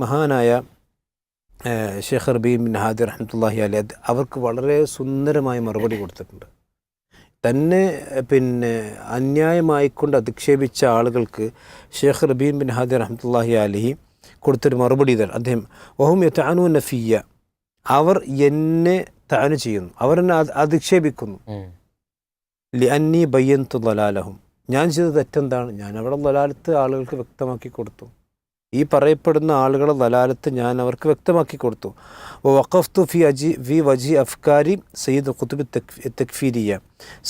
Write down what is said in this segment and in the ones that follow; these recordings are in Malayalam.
മഹാനായ ഷെയ്ഖ് റബീം ബിൻ ഹാദി റഹ്മത്തുല്ലാഹി അലി അവർക്ക് വളരെ സുന്ദരമായ മറുപടി കൊടുത്തിട്ടുണ്ട്. തന്നെ പിന്നെ അന്യായമായിക്കൊണ്ട് അധിക്ഷേപിച്ച ആളുകൾക്ക് ഷെയ്ഖ് റബീം ബിൻ ഹാദി റഹ്മത്തുല്ലാഹി അലിഹി കൊടുത്തൊരു മറുപടി ഇതാണ് അദ്ദേഹം ഓഹം യത്താനു നഫിയ അവർ എന്നെ താനു ചെയ്യുന്നു. അവർ എന്നെ അധ- അധിക്ഷേപിക്കുന്നു. ലി അന്നി ബയ്യന്തു ദലാലഹും. ഞാൻ ചെയ്ത തെറ്റെന്താണ്? ഞാൻ അവിടെ ലലാലത്ത് ആളുകൾക്ക് വ്യക്തമാക്കി കൊടുത്തു. ഈ പറയപ്പെടുന്ന ആളുകളെ ദലാലത്ത് ഞാൻ അവർക്ക് വ്യക്തമാക്കി കൊടുത്തു. വഖഫ്തു ഫി അജി വി വജി അഫ്കാരി സയ്യിദ് കുത്തുബ് തെക് തെക്ഫീരിയ.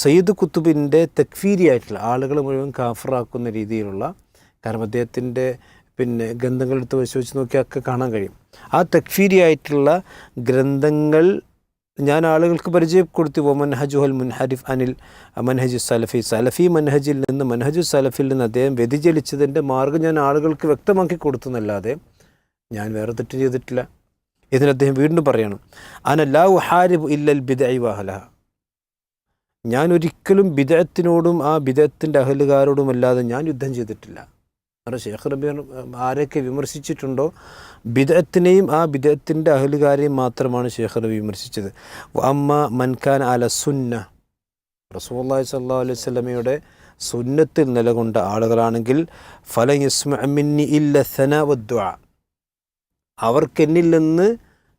സയ്യിദ് കുത്തുബിന്റെ തെക്ഫീരി ആയിട്ടുള്ള ആളുകൾ മുഴുവൻ കാഫറാക്കുന്ന രീതിയിലുള്ള കാരണം അദ്ദേഹത്തിന്റെ പിന്നെ ഗ്രന്ഥങ്ങൾ എടുത്ത് പരിശോധിച്ച് നോക്കിയാൽ ഒക്കെ കാണാൻ കഴിയും. ആ തെക്ഫീരി ആയിട്ടുള്ള ഗ്രന്ഥങ്ങൾ ഞാൻ ആളുകൾക്ക് പരിചയപ്പെടുത്തി ഓ മൻഹജുഹൽ മുൻഹരിഫ് അനിൽ മൻഹജു സലഫി. സലഫി മൻഹജിൽ നിന്ന് മൻഹജു സലഫിൽ നിന്ന് അദ്ദേഹം വ്യതിചലിച്ചതിന്റെ മാർഗം ഞാൻ ആളുകൾക്ക് വ്യക്തമാക്കി കൊടുത്തെന്നല്ലാതെ ഞാൻ വേറെ തെറ്റ് ചെയ്തിട്ടില്ല. ഇതിന് അദ്ദേഹം വീണ്ടും പറയണം അന ഹാരിബ് ഇല്ലൽ ബിദൈ വഹലഹ ഞാൻ ഒരിക്കലും ബിദത്തിനോടും ആ ബിദത്തിന്റെ അഹലുകാരോടും അല്ലാതെ ഞാൻ യുദ്ധം ചെയ്തിട്ടില്ല. കാരണം ഷേഖ് നബി ആരെയൊക്കെ വിമർശിച്ചിട്ടുണ്ടോ? ബിദത്തിനെയും ആ ബിദത്തിന്റെ അഹലുകാരെയും മാത്രമാണ് ഷേഖ് റബി വിമർശിച്ചത്. അമ്മ മൻഖാൻ അല സുന്ന. റസൂല്ലാഹി സല്ലാ അലൈഹി സ്വലമയുടെ സുന്നത്തിൽ നിലകൊണ്ട ആളുകളാണെങ്കിൽ ഫല യസ്മിന്നി ഇല്ല സനാവദ്വ അവർക്കെന്നിൽ നിന്ന്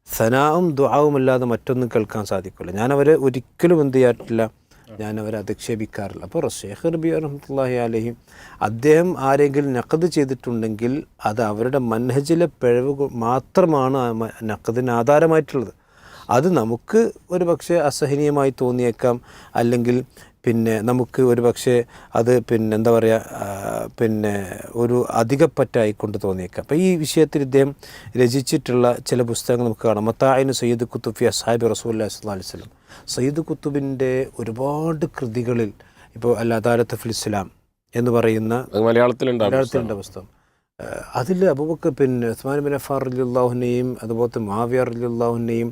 സനാവും ദ്വാവും അല്ലാതെ മറ്റൊന്നും കേൾക്കാൻ സാധിക്കില്ല. ഞാൻ അവരെ ഒരിക്കലും എന്ത് ചെയ്യാറില്ല. ഞാൻ അവരെ അധിക്ഷേപിക്കാറില്ല. അപ്പോൾ റഷേഖ് റബി അറഹമുല്ലാഹി അലഹിം അദ്ദേഹം ആരെങ്കിലും നഖദ് ചെയ്തിട്ടുണ്ടെങ്കിൽ അത് അവരുടെ മൻഹജിലെ പിഴവ് മാത്രമാണ് നക്കതിന് ആധാരമായിട്ടുള്ളത്. അത് നമുക്ക് ഒരു പക്ഷേ അസഹനീയമായി തോന്നിയേക്കാം. അല്ലെങ്കിൽ പിന്നെ നമുക്ക് ഒരു പക്ഷേ അത് പിന്നെ എന്താ പറയുക പിന്നെ ഒരു അധികപ്പറ്റായിക്കൊണ്ട് തോന്നിയേക്കാം. അപ്പോൾ ഈ വിഷയത്തിൽ ഇദ്ദേഹം രചിച്ചിട്ടുള്ള ചില പുസ്തകങ്ങൾ നമുക്ക് കാണാം. മത്തായിന് സയ്യിദ് കുത്തുഫി അസാബി റസൂല്ലാ സ്വല്ലാ വസ്ലം സയ്യിദ് കുത്തുബിന്റെ ഒരുപാട് കൃതികളിൽ ഇപ്പോൾ അല്ല അദാലത്ത് ഫിൽ ഇസ്ലാം എന്ന് പറയുന്ന അത് മലയാളത്തിലുണ്ടാവും മലയാളത്തിലുണ്ട് പുസ്തകം. അതിൽ അബൂബക്കർ പിന്നെ ഉസ്മാൻ ബിൻ അഫാർ അലിയുള്ളാഹുനെയും അതുപോലത്തെ മാവിയർ അലിയുള്ളാഹുനെയും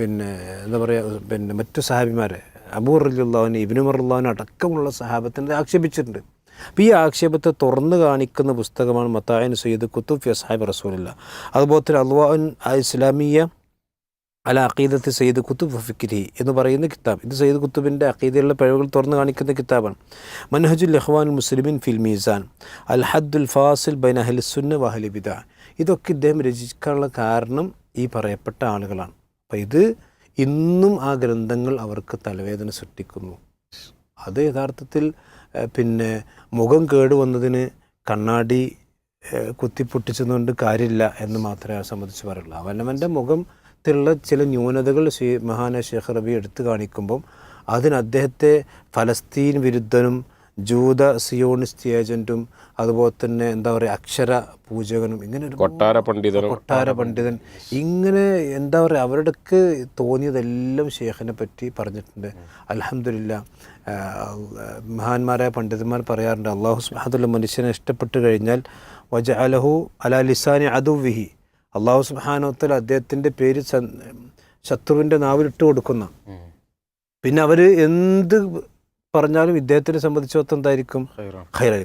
പിന്നെ എന്താ പറയുക പിന്നെ മറ്റു സഹാബിമാരെ അബൂർ അലിയുള്ളാഹുനെ ഇബിനുമർ അള്ളാഹുനെ അടക്കമുള്ള സഹാബത്തിനെ ആക്ഷേപിച്ചിട്ടുണ്ട്. അപ്പോൾ ഈ ആക്ഷേപത്തെ തുറന്നു കാണിക്കുന്ന പുസ്തകമാണ് മത്തായൻ സയ്യിദ് കുത്തുഫ് സാഹിബ് റസൂലില്ല. അതുപോലെ തന്നെ അൽവാൻ ഇസ്ലാമിയ അല അക്കീദത്ത് സയ്യിദ് കുത്തുബ് ഫിക്രി എന്ന് പറയുന്ന കിതാബ്. ഇത് സയ്യിദ് കുത്തുബിന്റെ അക്കീദയുള്ള പിഴവുകൾ തുറന്നു കാണിക്കുന്ന കിതാബാണ്. മൻഹജുൽ ലഹ്വാൻ മുസ്ലിമിൻ ഫിൽ മീസാൻ അൽ ഹദ്ദുൽ ഫാസിൽ ബൈൻ അഹൽ സുന്ന ബിദ. ഇതൊക്കെ ഇദ്ദേഹം രചിക്കാനുള്ള കാരണം ഈ പറയപ്പെട്ട ആളുകളാണ്. അപ്പോൾ ഇത് ഇന്നും ആ ഗ്രന്ഥങ്ങൾ അവർക്ക് തലവേദന സൃഷ്ടിക്കുന്നു. അത് യഥാർത്ഥത്തിൽ പിന്നെ മുഖം കേടുവന്നതിന് കണ്ണാടി കുത്തിപ്പൊട്ടിച്ചതുകൊണ്ട് കാര്യമില്ല എന്ന് മാത്രമേ സംബന്ധിച്ച് പറയുള്ളൂ. അവനവന്റെ മുഖത്തിലുള്ള ചില ന്യൂനതകൾ ശ്രീ മഹാന ഷെയ്ഖ് റബി എടുത്തു കാണിക്കുമ്പം അതിന് അദ്ദേഹത്തെ ഫലസ്തീൻ വിരുദ്ധനും ജൂത സിയോണിസ്റ്റ് ഏജന്റും അതുപോലെ തന്നെ എന്താ പറയുക അക്ഷര പൂജകനും ഇങ്ങനെ ഒരു കൊട്ടാര പണ്ഡിതൻ കൊട്ടാര പണ്ഡിതൻ. ഇങ്ങനെ എന്താ പറയുക അവരുടെക്ക് തോന്നിയതെല്ലാം ഷേഖിനെ പറ്റി പറഞ്ഞിട്ടുണ്ട്. അലഹമില്ല മഹാന്മാരായ പണ്ഡിതന്മാർ പറയാറുണ്ട് അള്ളാഹു സുബാദുള്ള മനുഷ്യനെ ഇഷ്ടപ്പെട്ട് കഴിഞ്ഞാൽ വജ അലഹു അല ലിസാനി അതുവിഹി അള്ളാഹു സുബാനോത്തൽ അദ്ദേഹത്തിന്റെ പേര് ശത്രുവിന്റെ നാവിലിട്ട് കൊടുക്കുന്ന. പിന്നെ അവർ എന്ത് പറഞ്ഞാലും ഇദ്ദേഹത്തിനെ സംബന്ധിച്ചിടത്തോളം എന്തായിരിക്കും? ഖൈറ ഖൈറായിരിക്കും.